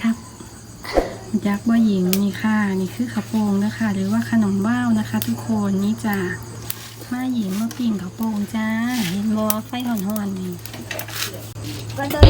ครับยักษ์บ่หญิงนี่ค่ะ นี่คือข้าวโปงนะคะ หรือว่าขนมว้าวนะคะ ทุกคนนี่จ้ะมาหญิงมาปิ่งข้าวโปงจ้า เห็นบอไฟหอนๆนี่ก็จะ